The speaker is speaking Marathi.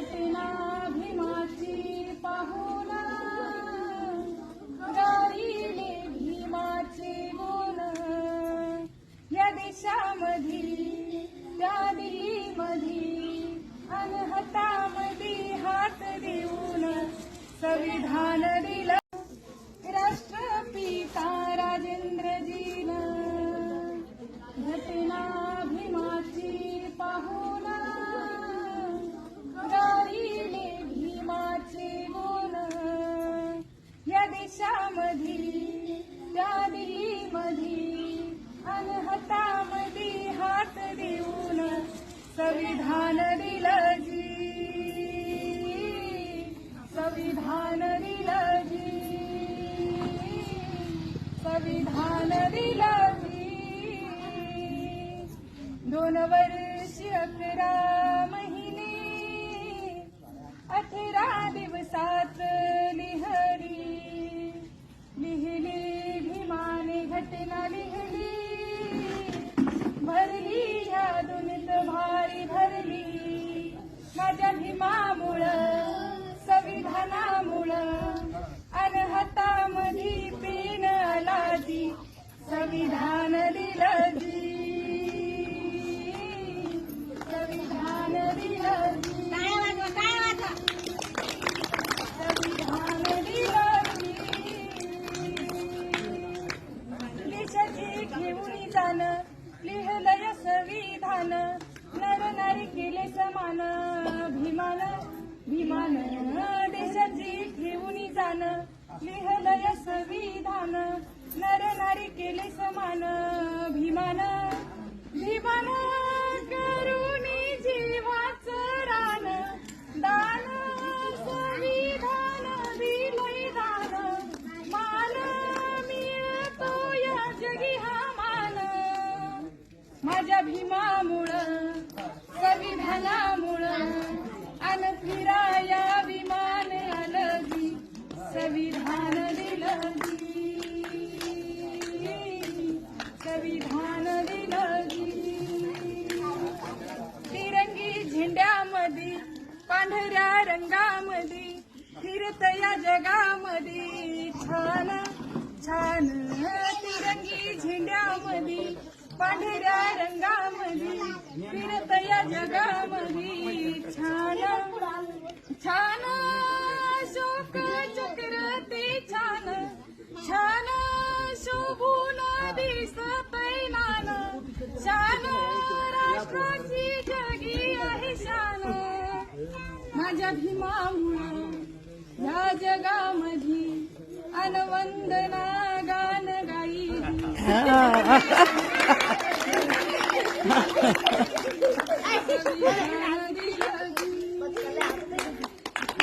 घटना भीमाची पाहुणा गाईले भीमाचे गुण. या देशामधी त्या दिल्लीमधी अनहतामधी हात देऊन संविधान दिला संविधान दिलं जी संविधान दिलं जी संविधान दिलं जी दोन वर्ष अकरा महिने अठरा दिवसात लिहली लिहिली भीमाने घटना लिहिली संविधान दिलं संविधान दिलं जी संविधान दिलं जी देशाची घेऊन जाणं लिहलंय संविधान. नर नारी केले समान भीमान भीमान देशाची घेऊन जाणं लिहलंय संविधान. समान भीमान भीमान करुणी जीवाच रान. दान संविधान दिलय दान मान मिळतो या जगी हा मान. माझ्या भीमामुळं संविधानामुळं पांढऱ्या रंगामध्ये फिरत या जगामध्ये छान छान तिरंगी झेंड्यामध्ये पांढऱ्या रंगामध्ये फिरत या जगामध्ये छान छान शोक चक्र ते छान छान भीमामुळं या जगामधी अनवंदना गान गाई.